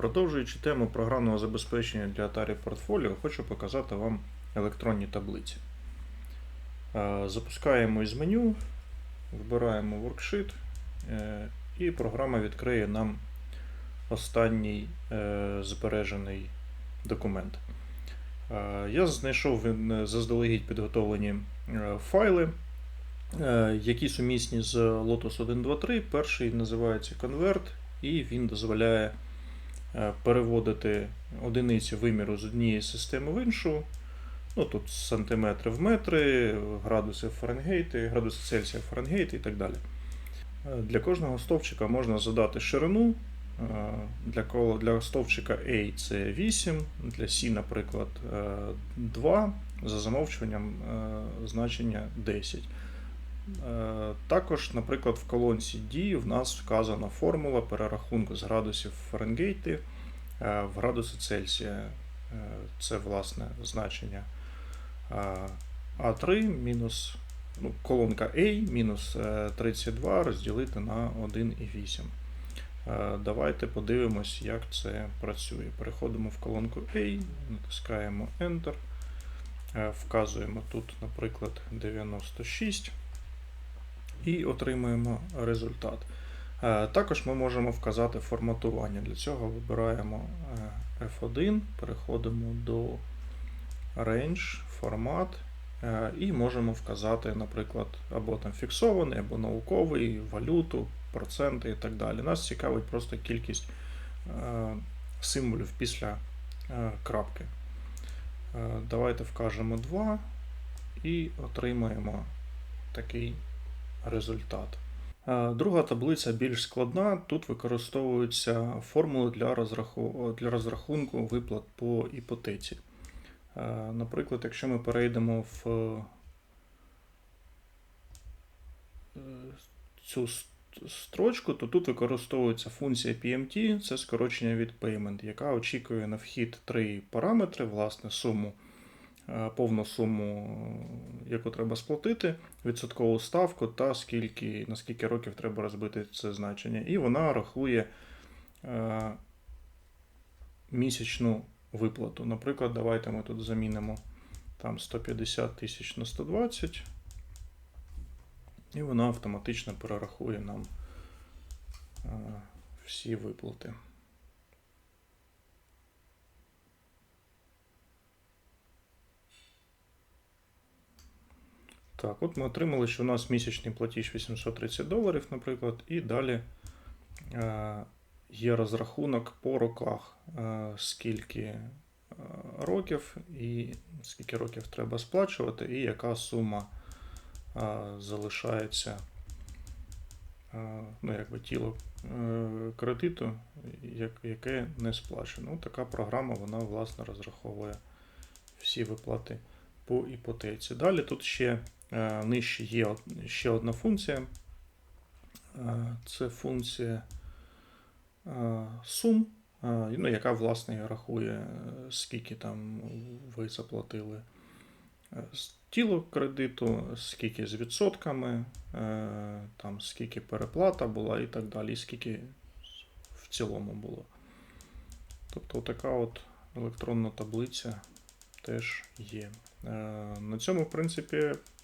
Продовжуючи тему програмного забезпечення для Atari Portfolio, хочу показати вам електронні таблиці. Е, Запускаємо із меню, вибираємо Worksheet, е, і програма відкриє нам останній е, збережений документ. Я знайшов заздалегідь підготовлені файли, які сумісні з Lotus 1.2.3. Перший називається Convert, і він дозволяє переводити одиниці виміру з однієї системи в іншу. Ну, тут сантиметри в метри, градуси в Фаренгейти, градуси Цельсія Фаренгейти і так далі. Е, Для кожного стовпчика можна задати ширину. Е, Для, для стовпчика A це 8, для C, наприклад, е, 2, за замовчуванням е, значення 10. Е, Також, наприклад, в колонці D в нас вказана формула перерахунку з градусів Фаренгейти е, в градуси Цельсія. Е, Це власне значення е, А3 мінус ну, колонка A мінус е, 32 розділити на 1,8. Е, Давайте подивимось, як це працює. Переходимо в колонку A, натискаємо Enter, вказуємо тут, наприклад, 96 і отримуємо результат. Е, Також ми можемо вказати форматування. Для цього вибираємо е, F1, переходимо до Range, формат е, і можемо вказати, наприклад, або там фіксований, або науковий, валюту, проценти і так далі. Нас цікавить просто кількість символів після крапки. Давайте вкажемо 2 і отримаємо такий результат. Е, Друга таблиця більш складна. Тут використовуються формули для, розраху... для розрахунку виплат по іпотеці. Е, Наприклад, якщо ми перейдемо в е, цю строчку, то тут використовується функція PMT, це скорочення від payment, яка очікує на вхід три параметри, власне, суму, повну суму, е, яку треба сплатити, відсоткову ставку та скільки, на скільки років треба розбити це значення. І вона рахує е, місячну виплату. Наприклад, давайте ми тут замінимо там 150 тисяч на 120, і вона автоматично перерахує нам е, всі виплати. Так, от ми отримали, що у нас місячний платіж 830 доларів, наприклад, і далі е, є розрахунок по роках, е, скільки е, років і скільки років треба сплачувати, і яка сума залишається, ну, якби тіло кредиту, як, яке не сплачено. Ну, така програма, вона власне розраховує всі виплати по іпотеці. Далі тут ще нижче є ще одна функція. Е, Це функція е, сум, е, ну, яка власне рахує, е, скільки там ви заплатили е, з тіло кредиту, скільки з відсотками, е, там, скільки переплата була і так далі, скільки в цілому було. Тобто така от електронна таблиця теж є. Е, На цьому, в принципі,